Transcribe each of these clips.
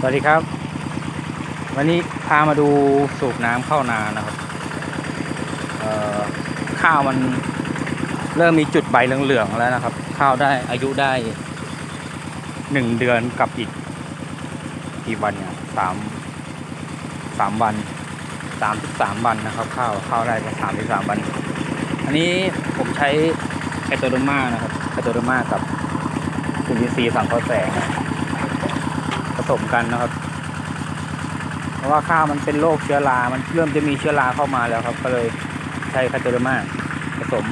สวัสดีครับ วันนี้พามาดูสูบน้ำเข้านานะครับข้าวมันเริ่มมีจุดใบเหลืองๆแล้วนะครับ ข้าวได้อายุได้หนึ่งเดือนกับอีกกี่วันเนี่ยสามสามวันสามสิบสามวันนะครับ ข้าวข้าวได้สามสิบสามวัน อันนี้ผมใช้ไคโตโดมานะครับไคโตโดมากับจุลินทรีย์สังเคราะห์แสง ผสมกันนะครับ เพราะว่าข้าวมันเป็นโรคเชื้อรา มันเริ่มจะมีเชื้อราเข้ามาแล้วครับ ก็เลยใช้คาโตเดอร์มาผสม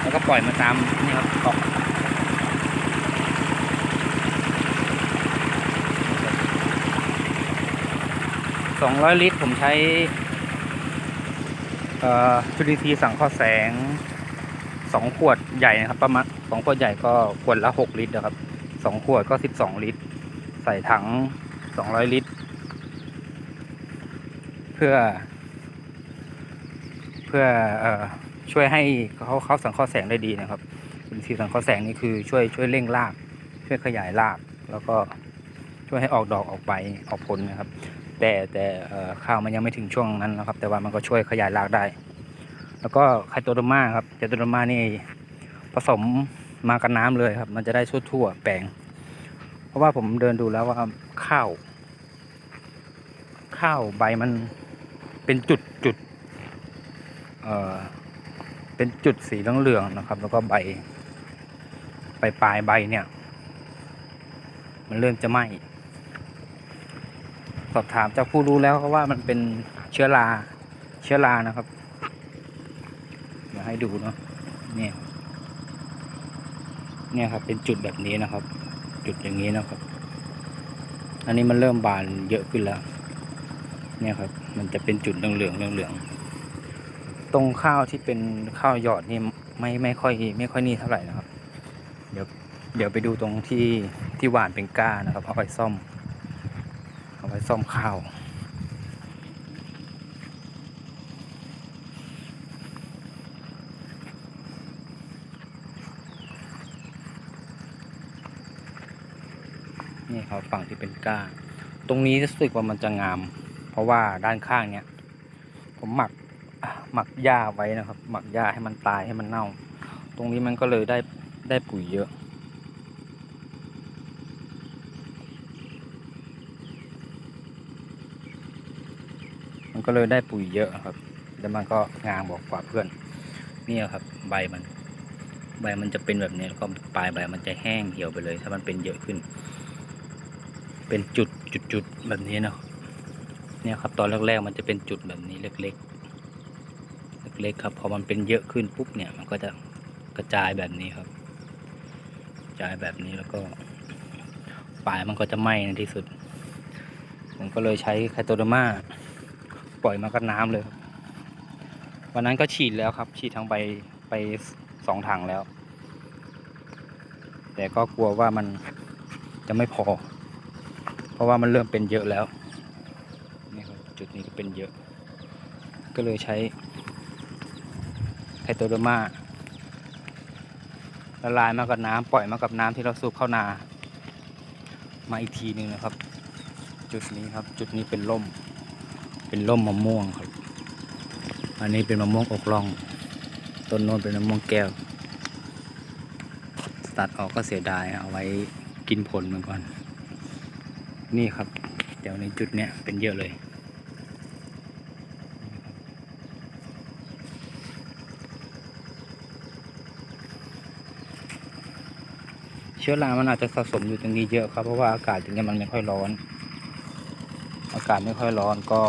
แล้วก็ปล่อยมาตามนี่ครับออกสองร้อยลิตรผมใช้จุลินทรีย์สังเคราะห์แสงสองขวดใหญ่นะครับ ประมาณสองขวดใหญ่ก็ขวดละหกลิตรนะครับสองขวดก็สิบสองลิตร ใส่ถัง 200 ลิตร เพื่อ เพื่อเออช่วยให้เขาเขาสังเคราะห์แสงได้ดีนะครับอินทรีย์สังเคราะห์แสงนี่คือช่วยช่วยเร่งราก ช่วยขยายราก แล้วก็ช่วยให้ออกดอกออกใบออกผลนะครับ แต่แต่เอ่อข้าวมันยังไม่ถึงช่วงนั้นนะครับ แต่ว่ามันก็ช่วยขยายรากได้ แล้วก็ไคโตโดมาครับไคโตโดมานี่ผสมมากับน้ำเลยครับ มันจะได้ทั่วๆแปลง ราะว่าผมเดินดูแล้วว่าข้าว ข้าวใบมันเป็นจุดจุดเอ่อเป็นจุดสีเหลืองๆนะครับ แล้วก็ใบปลายปลายใบเนี่ย มันเริ่มจะไหม้สอบถามจากผู้รู้แล้วเขาว่ามันเป็นเชื้อราเชื้อรานะครับเดี๋ยวให้ดูเนาะเนี่ยเนี่ยครับเป็นจุดแบบนี้นะครับ จุดอย่างนี้นะครับ อันนี้มันเริ่มบานเยอะขึ้นแล้ว เนี่ยครับ มันจะเป็นจุดเหลืองเหลืองๆเหลืองๆตรงข้าวที่เป็นข้าวหยอดนี่ไม่ไม่ค่อยไม่ค่อยนี่เท่าไหร่นะครับ เดี๋ยวเดี๋ยวไปดูตรงที่ที่หวานเป็นก้านะครับเอาไปซ่อม เอาไปซ่อมข้าว นี่ครับฝั่งที่เป็นก้า ตรงนี้รู้สึกว่ามันจะงาม เพราะว่าด้านข้างเนี่ย ผมหมักหมักหญ้าไว้นะครับ หมักหญ้าให้มันตายให้มันเน่า ตรงนี้มันก็เลยได้ได้ปุ๋ยเยอะมันก็เลยได้ปุ๋ยเยอะครับ แล้วมันก็งามบอกกว่าเพื่อน นี่ครับ ใบมัน ใบมันจะเป็นแบบนี้แล้วก็ปลายใบมันจะแห้งเหี่ยวไปเลย ถ้ามันเป็นเยอะขึ้น เป็นจุดจุดจุดแบบนี้เนาะเนี่ยครับตอนแรกๆมันจะเป็นจุดแบบนี้เล็กๆเล็กๆครับพอมันเป็นเยอะขึ้นปุ๊บเนี่ยมันก็จะกระจายแบบนี้ครับกระจายแบบนี้แล้วก็ปลายมันก็จะไหม้ในที่สุด ผมก็เลยใช้ไคโตโดมาปล่อยมากับน้ำเลย วันนั้นก็ฉีดแล้วครับ ฉีดทั้งใบไปสองถังแล้ว แต่ก็กลัวว่ามันจะไม่พอ เพราะว่ามันเริ่มเป็นเยอะแล้วนี่ครับจุดนี้ก็เป็นเยอะ ก็เลยใช้ไคโตโดมาละลายมากับน้ำปล่อยมากับน้ำที่เราสูบเข้านา มาอีกทีหนึ่งนะครับ จุดนี้ครับ จุดนี้เป็นร่ม เป็นร่มมะม่วงครับ อันนี้เป็นมะม่วงอกล่อง ต้นโน้นเป็นมะม่วงแก้วตัดออกก็เสียดายเอาไว้กินผลเหมันก่อน นี่ครับเดี๋ยวในจุดเนี้ยเป็นเยอะเลยเชื้อรามันอาจจะสะสมอยู่ตรงนี้เยอะครับ เพราะว่าอากาศตรงนี้มันไม่ค่อยร้อน อากาศไม่ค่อยร้อนก็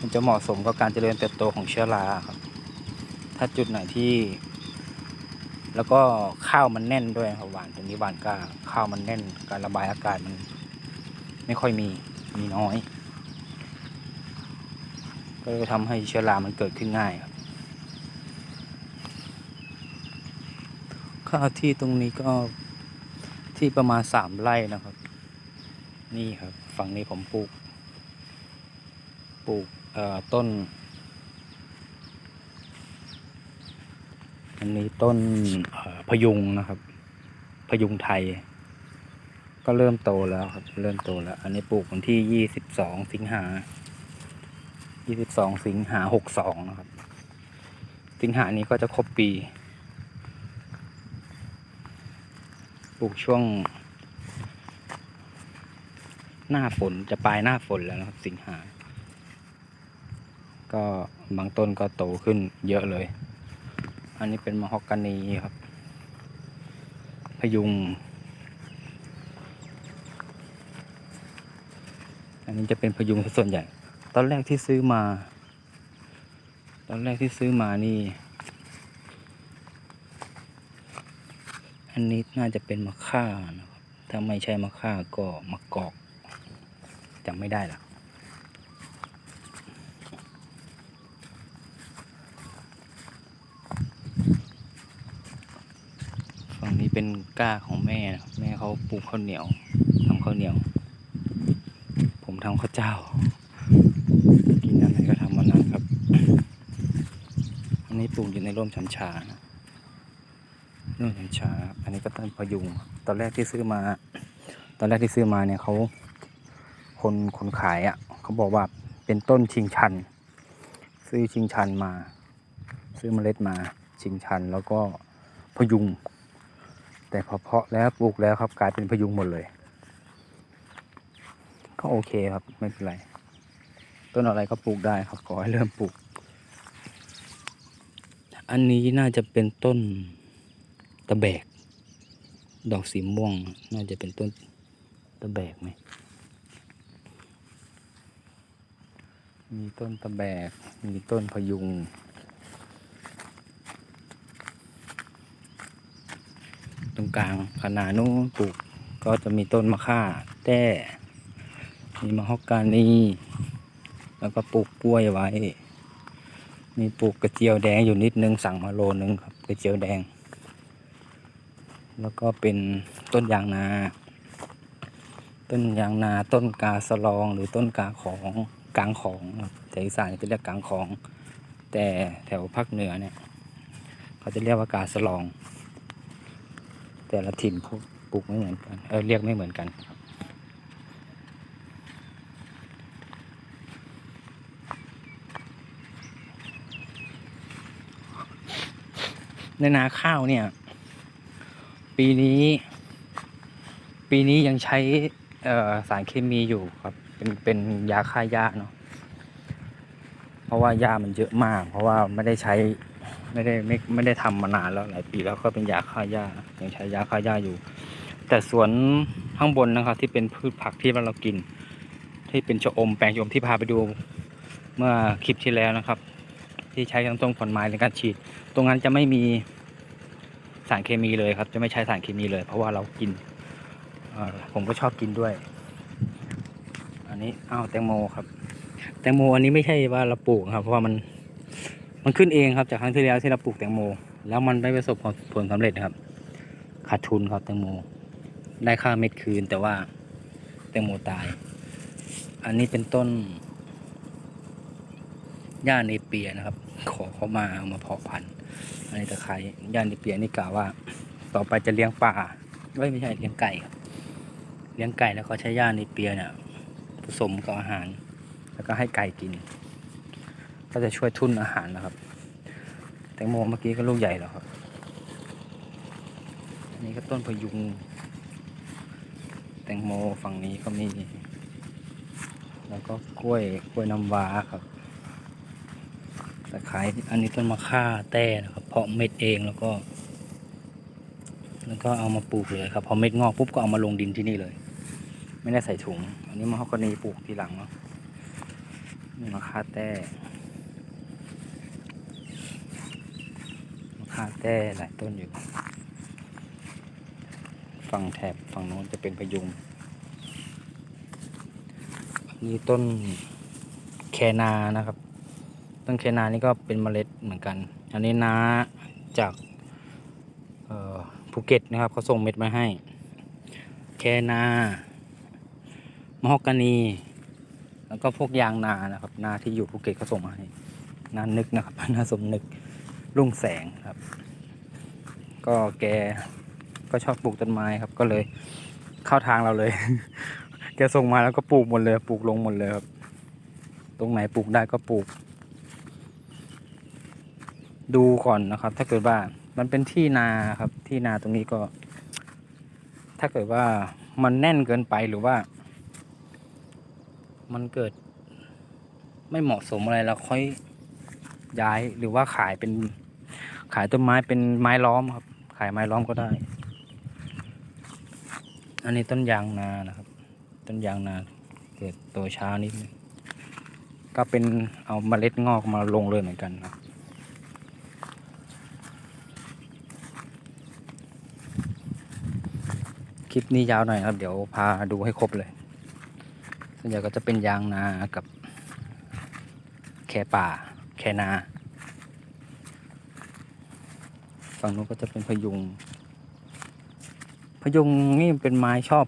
มันจะเหมาะสมกับการเจริญเติบโตของเชื้อราครับ ถ้าจุดไหนที่ แล้วก็ข้าวมันแน่นด้วยครับหวานตรงนี้หวานกล้าข้าวมันแน่น การระบายอากาศมัน ไม่ค่อยมีมีน้อย ก็เลยทำให้เชื้อรามันเกิดขึ้นง่ายครับข้าวที่ตรงนี้ก็ที่ประมาณสามไร่นะครับ นี่ครับฝั่งนี้ผมปลูก ปลูกต้น อันนี้ต้นพยุงนะครับ พยุงไทย ก็เริ่มโตแล้วครับ เริ่มโตแล้ว อันนี้ปลูกวันที่ยี่สิบสองสิงหายี่สิบสองสิงหาหกสองนะครับ สิงหานี้ก็จะครบปี ปลูกช่วง หน้าฝนจะปลายหน้าฝนแล้วนะครับ สิงหา ก็บางต้นก็โตขึ้นเยอะเลย อันนี้เป็นมะฮอกกานีครับ พยุง อันนี้จะเป็นพยุงส่วนใหญ่ ตอนแรกที่ซื้อมา ตอนแรกที่ซื้อมานี่ อันนี้น่าจะเป็นมะค่านะครับ ถ้าไม่ใช่มะค่าก็มะกอกจำไม่ได้ละฝั่งนี้เป็นก้าของแม่นะแม่เขาปลูกข้าวเหนียวทำข้าวเหนียว ทำข้าวเจ้า กินอันไหนก็ทำวันนั้นครับ อันนี้ปลูกอยู่ในร่มชันชานะร่มชันชา อันนี้ก็ต้นพยุง ตอนแรกที่ซื้อมา ตอนแรกที่ซื้อมาเนี่ยเขาคนคนขายอะ่ะเขาบอกว่าเป็นต้นชิงชัน ซื้อชิงชันมา ซื้อเมล็ดมาชิงชันแล้วก็พยุง แต่พอเพาะแล้วปลูกแล้วครับกลายเป็นพยุงหมดเลย ก็โอเคครับไม่เป็นไร ต้นอะไรก็ปลูกได้ครับขอให้เริ่มปลูก อันนี้น่าจะเป็นต้นตะแบก ดอกสีม่วง น่าจะเป็นต้นตะแบกไหมมีต้นตะแบก มีต้นพยุงตรงกลางขนาดนู้นปลูกก็จะมีต้นมะข่าแต้ มีมะฮอกกานีแล้วก็ปลูกกล้วยไว้ มีปลูกกระเจียวแดงอยู่นิดนึงสั่งมาโลนึงครับกระเจียวแดง แล้วก็เป็นต้นยางนา ต้นยางนาต้นกาสลองหรือต้นกาของกลางของครับแต่อีสานจะเรียกกลางของ แต่แถวภาคเหนือเนี่ย เขาจะเรียกว่ากาสลอง แต่ละถิ่นปลูกไม่เหมือนกันเออเรียกไม่เหมือนกันครับ ในนาข้าวเนี่ย ปีนี้ ปีนี้ยังใช้สารเคมีอยู่ครับ เป็นเป็นยาฆ่าหญ้าเนาะเพราะว่าหญ้ามันเยอะมาก เพราะว่าไม่ได้ใช้ไม่ได้ไม่ไม่ได้ทำมานานแล้วหลายปีแล้วก็เป็นยาฆ่าหญ้ายังใช้ยาฆ่าหญ้าอยู่ แต่สวนข้างบนนะครับ ที่เป็นพืชผักที่เรากิน ที่เป็นชะอมแปลงชะอมที่พาไปดูเมื่อคลิปที่แล้วนะครับ ที่ใช้ทั้งต้นผลไม้ในการฉีด ตรงนั้นจะไม่มีสารเคมีเลยครับ จะไม่ใช้สารเคมีเลย เพราะว่าเรากินผมก็ชอบกินด้วย อันนี้อ้าวแตงโมครับ แตงโมอันนี้ไม่ใช่ว่าเราปลูกครับ เพราะว่ามันมันขึ้นเองครับจากครั้งที่แล้วที่เราปลูกแตงโม แล้วมันไม่ประสบผลสำเร็จครับ ขาดทุนครับแตงโม ได้ค่าเม็ดคืนแต่ว่าแตงโมตาย อันนี้เป็นต้นหญ้าเนเปียนะครับ ขอเขามาเอามาเพาะพันธุ์อันนี้ตะไคร้ย่านนิเปียนี่กล่าวว่า ต่อไปจะเลี้ยงปลาไม่ไม่ใช่เลี้ยงไก่ครับเลี้ยงไก่แล้วก็ใช้ย่านนิเปียเนี่ยผสมกับอาหาร แล้วก็ให้ไก่กิน ก็จะช่วยทุนอาหารนะครับ แตงโมเมื่อกี้ก็ลูกใหญ่แล้วครับอันนี้ก็ต้นพยุง แตงโมฝั่งนี้ก็มี แล้วก็กล้วยกล้วยน้ำว้าครับ ตะไคร้อันนี้ต้นมะข่าแต้นะครับ เพาะเม็ดเองแล้วก็ แล้วก็เอามาปลูกเลยครับพอเม็ดงอกปุ๊บก็เอามาลงดินที่นี่เลย ไม่ได้ใส่ถุง อันนี้มะฮอกกานีปลูกทีหลังเนาะนี่มะข่าแต้มะข่าแต้หลายต้นอยู่ฝั่งแถบฝั่งโน้นจะเป็นพยุงอันนี้ต้นแคนานะครับ ต้นแคนานี่ก็เป็นเมล็ดเหมือนกัน อันนี้น้าจากภูเก็ตนะครับเขาส่งเม็ดมาให้ แคนา มะฮอกกานี แล้วก็พวกยางนานะครับ นาที่อยู่ภูเก็ตเขาส่งมาให้นานึกนะครับนาสมนึกรุ่งแสงครับ ก็แกก็ชอบปลูกต้นไม้ครับ ก็เลยเข้าทางเราเลย แกส่งมาแล้วก็ปลูกหมดเลย ปลูกลงหมดเลยครับ ตรงไหนปลูกได้ก็ปลูก ดูก่อนนะครับ ถ้าเกิดว่ามันเป็นที่นาครับ ที่นาตรงนี้ก็ ถ้าเกิดว่ามันแน่นเกินไปหรือว่า มันเกิด ไม่เหมาะสมอะไรเราค่อยย้ายหรือว่าขายเป็น ขายต้นไม้เป็นไม้ล้อมครับ ขายไม้ล้อมก็ได้ อันนี้ต้นยางนานะครับ ต้นยางนา เกิดโตช้านิดนึงก็เป็นเอาเมล็ดงอกมาลงเลยเหมือนกันครับ ค ลิปนี้ยาวหน่อยครับ เดี๋ยวพาดูให้ครบเลย ส่วนใหญ่ก็จะเป็นยางนากับ แค่ป่า แค่นาฝั่งนู้นก็จะเป็นพยุง พยุงนี่เป็นไม้ชอบ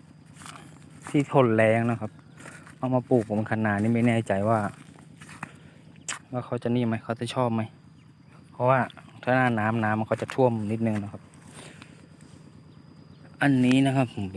ที่ทนแรงนะครับ เอามาปลูกบนคันนานี่ไม่แน่ใจว่า ว่าเขาจะนี่ไหมเขาจะชอบไหม เพราะว่าถ้าหน้าน้ำน้ำมันก็จะท่วมนิดนึงนะครับ อันนี้นะครับผม